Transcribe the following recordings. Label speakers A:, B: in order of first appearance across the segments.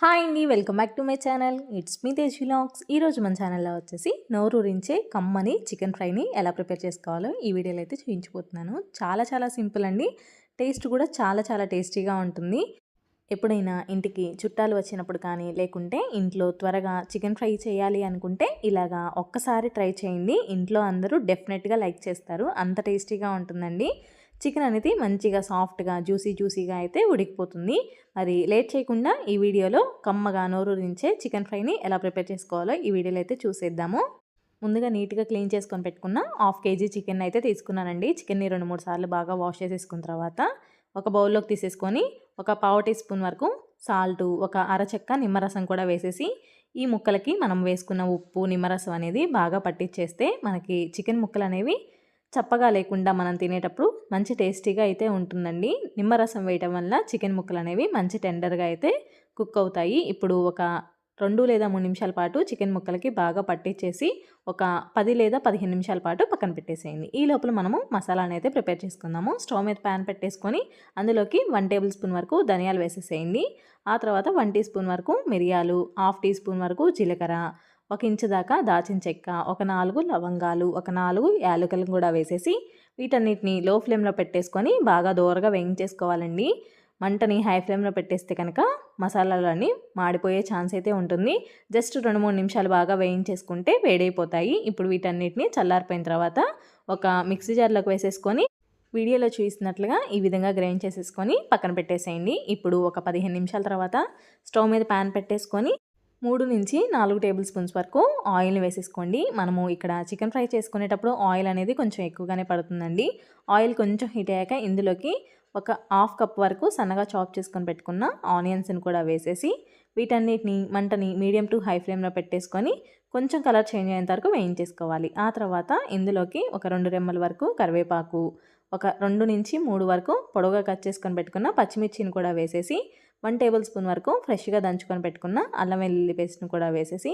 A: Hi అండి welcome back to my channel. It's me Tej vlogs. ఈరోజు మన ఛానల్లో వచ్చేసి నోరూరించే కమ్మని చికెన్ ఫ్రైని ఎలా ప్రిపేర్ చేసుకోవాలో ఈ వీడియోలో అయితే చూపించిపోతున్నాను చాలా చాలా సింపుల్ అండి. టేస్ట్ కూడా చాలా చాలా టేస్టీగా ఉంటుంది. ఎప్పుడైనా ఇంటికి చుట్టాలు వచ్చినప్పుడు కానీ లేకుంటే ఇంట్లో త్వరగా చికెన్ ఫ్రై చేయాలి అనుకుంటే ఇలాగా ఒక్కసారి ట్రై చేయండి. ఇంట్లో అందరూ డెఫినెట్గా లైక్ చేస్తారు. అంత టేస్టీగా ఉంటుందండి. చికెన్ అనేది మంచిగా సాఫ్ట్గా జ్యూసీ జ్యూసీగా అయితే ఉడికిపోతుంది. మరి లేట్ చేయకుండా ఈ వీడియోలో కమ్మగా నోరూరించే చికెన్ ఫ్రైని ఎలా ప్రిపేర్ చేసుకోవాలో ఈ వీడియోలో అయితే చూసేద్దాము. ముందుగా నీట్గా క్లీన్ చేసుకొని పెట్టుకున్న హాఫ్ కేజీ చికెన్ అయితే తీసుకున్నానండి. చికెన్ని రెండు మూడు సార్లు బాగా వాష్ చేసేసుకున్న తర్వాత ఒక బౌల్లోకి తీసేసుకొని ఒక పావు టీ స్పూన్ వరకు సాల్ట్ ఒక అరచెక్క నిమ్మరసం కూడా వేసేసి ఈ ముక్కలకి మనం వేసుకున్న ఉప్పు నిమ్మరసం అనేది బాగా పట్టించేస్తే మనకి చికెన్ ముక్కలు అనేవి చప్పగా లేకుండా మనం తినేటప్పుడు మంచి టేస్టీగా అయితే ఉంటుందండి. నిమ్మరసం వేయటం వల్ల చికెన్ ముక్కలు అనేవి మంచి టెండర్గా అయితే కుక్ అవుతాయి. ఇప్పుడు ఒక రెండు లేదా మూడు నిమిషాల పాటు చికెన్ ముక్కలకి బాగా పట్టించేసి ఒక పది లేదా పదిహేను నిమిషాల పాటు పక్కన పెట్టేసేయండి. ఈ లోపల మనము మసాలాని అయితే ప్రిపేర్ చేసుకుందాము. స్టవ్ మీద ప్యాన్ పెట్టేసుకొని అందులోకి వన్ టేబుల్ స్పూన్ వరకు ధనియాలు వేసేసేయండి. ఆ తర్వాత వన్ టీ స్పూన్ వరకు మిరియాలు హాఫ్ టీ స్పూన్ వరకు జీలకర్ర ఒక ఇంచు దాకా దాచిన చెక్క ఒక నాలుగు లవంగాలు ఒక నాలుగు యాలకులను కూడా వేసేసి వీటన్నిటిని లో ఫ్లేమ్లో పెట్టేసుకొని బాగా దూరగా వేయించేసుకోవాలండి. మంటని హై ఫ్లేమ్లో పెట్టేస్తే కనుక మసాలాలన్నీ మాడిపోయే ఛాన్స్ అయితే ఉంటుంది. జస్ట్ రెండు మూడు నిమిషాలు బాగా వేయించేసుకుంటే వేడైపోతాయి. ఇప్పుడు వీటన్నిటిని చల్లారిపోయిన తర్వాత ఒక మిక్సీ జార్లోకి వేసేసుకొని వీడియోలో చూసినట్లుగా ఈ విధంగా గ్రైండ్ చేసేసుకొని పక్కన పెట్టేసేయండి. ఇప్పుడు ఒక పదిహేను నిమిషాల తర్వాత స్టవ్ మీద ప్యాన్ పెట్టేసుకొని మూడు నుంచి నాలుగు టేబుల్ స్పూన్స్ వరకు ఆయిల్ని వేసేసుకోండి. మనము ఇక్కడ చికెన్ ఫ్రై చేసుకునేటప్పుడు ఆయిల్ అనేది కొంచెం ఎక్కువగానే పడుతుందండి. ఆయిల్ కొంచెం హీట్ అయ్యాక ఇందులోకి ఒక హాఫ్ కప్ వరకు సన్నగా చాప్ చేసుకొని పెట్టుకున్న ఆనియన్స్ని కూడా వేసేసి వీటన్నిటిని మంటని మీడియం టు హై ఫ్లేమ్లో పెట్టేసుకొని కొంచెం కలర్ చేంజ్ అయ్యేంత వరకు వేయించేసుకోవాలి. ఆ తర్వాత ఇందులోకి ఒక రెండు రెమ్మల వరకు కరివేపాకు ఒక రెండు నుంచి మూడు వరకు పొడవుగా కట్ చేసుకొని పెట్టుకున్న పచ్చిమిర్చిని కూడా వేసేసి వన్ టేబుల్ స్పూన్ వరకు ఫ్రెష్గా దంచుకొని పెట్టుకున్న అల్లం వెల్లుల్లి పేస్ట్ని కూడా వేసేసి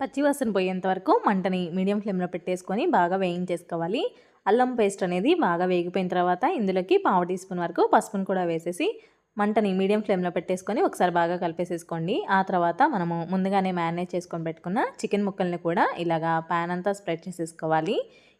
A: పచ్చివాసన పోయేంత వరకు మంటని మీడియం ఫ్లేమ్లో పెట్టేసుకొని బాగా వేయించేసుకోవాలి. అల్లం పేస్ట్ అనేది బాగా వేగిపోయిన తర్వాత ఇందులోకి పావు టీ స్పూన్ వరకు పసుపును కూడా వేసేసి మంటని మీడియం ఫ్లేమ్లో పెట్టేసుకొని ఒకసారి బాగా కలిపేసేసుకోండి. ఆ తర్వాత మనము ముందుగానే మ్యారినేట్ చేసుకొని పెట్టుకున్న చికెన్ ముక్కల్ని కూడా ఇలాగా ప్యాన్ అంతా స్ప్రెడ్ చేసేసుకోవాలి.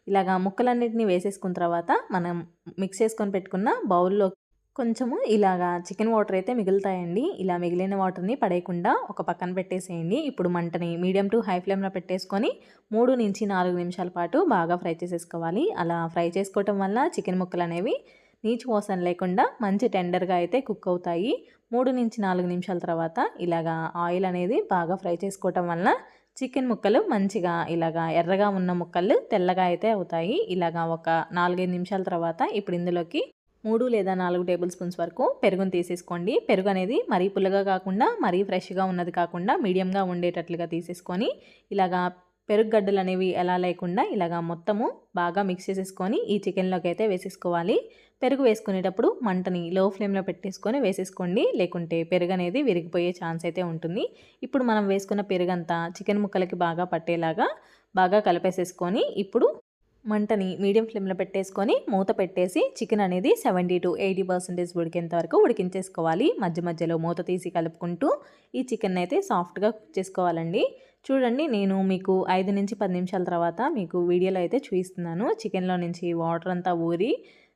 A: ఇలాగా ముక్కలన్నిటిని వేసేసుకున్న తర్వాత మనం మిక్స్ చేసుకొని పెట్టుకున్న బౌల్లో కొంచెము ఇలాగా చికెన్ వాటర్ అయితే మిగులుతాయండి. ఇలా మిగిలిన వాటర్ని పడేయకుండా ఒక పక్కన పెట్టేసేయండి. ఇప్పుడు మంటని మీడియం టు హై ఫ్లేమ్లో పెట్టేసుకొని మూడు నుంచి నాలుగు నిమిషాల పాటు బాగా ఫ్రై చేసేసుకోవాలి. అలా ఫ్రై చేసుకోవటం వల్ల చికెన్ ముక్కలు అనేవి నీచు వాసన లేకుండా మంచి టెండర్గా అయితే కుక్ అవుతాయి. మూడు నుంచి నాలుగు నిమిషాల తర్వాత ఇలాగా ఆయిల్ అనేది బాగా ఫ్రై చేసుకోవటం వలన చికెన్ ముక్కలు మంచిగా ఇలాగా ఎర్రగా ఉన్న ముక్కలు తెల్లగా అయితే అవుతాయి. ఇలాగా ఒక నాలుగైదు నిమిషాల తర్వాత ఇప్పుడు ఇందులోకి మూడు లేదా నాలుగు టేబుల్ స్పూన్స్ వరకు పెరుగును తీసేసుకోండి. పెరుగు అనేది మరీ పుల్లగా కాకుండా మరీ ఫ్రెష్గా ఉన్నది కాకుండా మీడియంగా ఉండేటట్లుగా తీసేసుకొని ఇలాగా పెరుగు గడ్డలు అనేవి ఎలా లేకుండా ఇలాగా మొత్తము బాగా మిక్స్ చేసేసుకొని ఈ చికెన్లోకి అయితే వేసేసుకోవాలి. పెరుగు వేసుకునేటప్పుడు మంటని లో ఫ్లేమ్లో పెట్టేసుకొని వేసేసుకోండి. లేకుంటే పెరుగు అనేది విరిగిపోయే ఛాన్స్ అయితే ఉంటుంది. ఇప్పుడు మనం వేసుకున్న పెరుగంతా చికెన్ ముక్కలకి బాగా పట్టేలాగా బాగా కలిపేసేసుకొని ఇప్పుడు మంటని మీడియం ఫ్లేమ్లో పెట్టేసుకొని మూత పెట్టేసి చికెన్ అనేది సెవెంటీ టు ఎయిటీ పర్సెంటేజ్ ఉడికేంత వరకు ఉడికించేసుకోవాలి. మధ్య మధ్యలో మూత తీసి కలుపుకుంటూ ఈ చికెన్ అయితే సాఫ్ట్గా కుక్ చేసుకోవాలండి. చూడండి నేను మీకు ఐదు నుంచి పది నిమిషాల తర్వాత మీకు వీడియోలో అయితే చూపిస్తున్నాను. చికెన్లో నుంచి వాటర్ అంతా ఊరి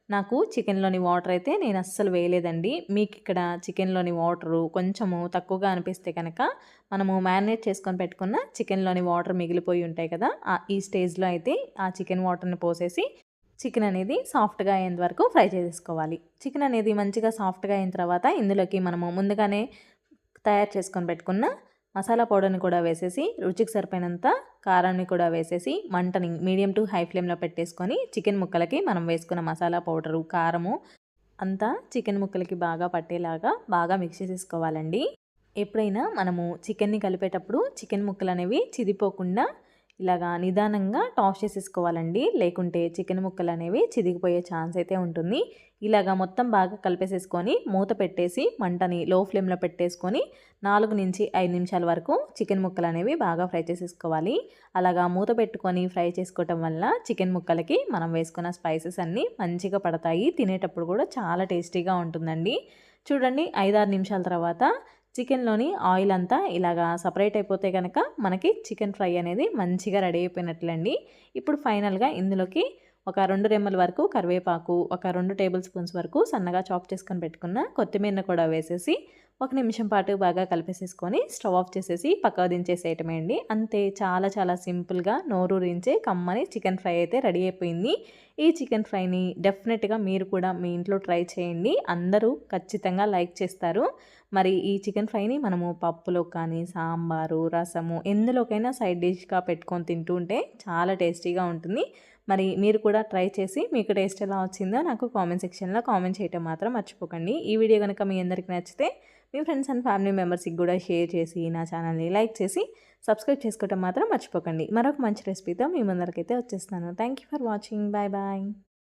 A: నాకు చికెన్లోని వాటర్ అయితే నేను అస్సలు వేయలేదండి. మీకు ఇక్కడ చికెన్లోని వాటరు కొంచెము తక్కువగా అనిపిస్తే కనుక మనము మ్యారినేట్ చేసుకొని పెట్టుకున్న చికెన్లోని వాటర్ మిగిలిపోయి ఉంటాయి కదా ఈ స్టేజ్లో అయితే ఆ చికెన్ వాటర్ని పోసేసి చికెన్ అనేది సాఫ్ట్గా అయ్యేంత వరకు ఫ్రై చేసేసుకోవాలి. చికెన్ అనేది మంచిగా సాఫ్ట్గా అయిన తర్వాత ఇందులోకి మనము ముందుగానే తయారు చేసుకొని పెట్టుకున్న మసాలా పౌడర్ని కూడా వేసేసి రుచికి సరిపోయినంత కారాన్ని కూడా వేసేసి మంటని మీడియం టు హై ఫ్లేమ్లో పెట్టేసుకొని చికెన్ ముక్కలకి మనం వేసుకున్న మసాలా పౌడరు కారము అంతా చికెన్ ముక్కలకి బాగా పట్టేలాగా బాగా మిక్స్ చేసేసుకోవాలండి. ఎప్పుడైనా మనము చికెన్ని కలిపేటప్పుడు చికెన్ ముక్కలు అనేవి చిదిపోకుండా ఇలాగా నిదానంగా టాస్ చేసేసుకోవాలండి. లేకుంటే చికెన్ ముక్కలు అనేవి చిదిగిపోయే ఛాన్స్ అయితే ఉంటుంది. ఇలాగా మొత్తం బాగా కలిపేసేసుకొని మూత పెట్టేసి మంటని లో ఫ్లేమ్లో పెట్టేసుకొని నాలుగు నుంచి ఐదు నిమిషాల వరకు చికెన్ ముక్కలు అనేవి బాగా ఫ్రై చేసేసుకోవాలి. అలాగా మూత పెట్టుకొని ఫ్రై చేసుకోవటం వల్ల చికెన్ ముక్కలకి మనం వేసుకున్న స్పైసెస్ అన్నీ మంచిగా పడతాయి. తినేటప్పుడు కూడా చాలా టేస్టీగా ఉంటుందండి. చూడండి ఐదారు నిమిషాల తర్వాత చికెన్లోని ఆయిల్ అంతా ఇలాగా సపరేట్ అయిపోతే కనుక మనకి చికెన్ ఫ్రై అనేది మంచిగా రెడీ అయిపోయినట్లండి. ఇప్పుడు ఫైనల్గా ఇందులోకి ఒక రెండు రెమ్మల వరకు కరివేపాకు ఒక రెండు టేబుల్ స్పూన్స్ వరకు సన్నగా చాప్ చేసుకొని పెట్టుకున్న కొత్తిమీర కూడా వేసేసి ఒక నిమిషం పాటు బాగా కలిపేసేసుకొని స్టవ్ ఆఫ్ చేసేసి పక్కకు దించేసేయటమే అండి. అంతే చాలా చాలా సింపుల్గా నోరూరించే కమ్మని చికెన్ ఫ్రై అయితే రెడీ అయిపోయింది. ఈ చికెన్ ఫ్రైని డెఫినెట్గా మీరు కూడా మీ ఇంట్లో ట్రై చేయండి. అందరూ ఖచ్చితంగా లైక్ చేస్తారు. మరి ఈ చికెన్ ఫ్రైని మనము పప్పులో కానీ సాంబారు రసము ఎందులోకైనా సైడ్ డిష్గా పెట్టుకొని తింటూ ఉంటే చాలా టేస్టీగా ఉంటుంది. మరి మీరు కూడా ట్రై చేసి మీకు టేస్ట్ ఎలా వచ్చిందో నాకు కామెంట్ సెక్షన్లో కామెంట్ చేయటం మాత్రం మర్చిపోకండి. ఈ వీడియో కనుక మీ అందరికి నచ్చితే మీ ఫ్రెండ్స్ అండ్ ఫ్యామిలీ మెంబర్స్కి కూడా షేర్ చేసి నా ఛానల్ని లైక్ చేసి సబ్స్క్రైబ్ చేసుకోవటం మాత్రం మర్చిపోకండి. మరొక మంచి రెసిపీతో మీ ముందరకైతే వచ్చేస్తాను thank you for watching bye bye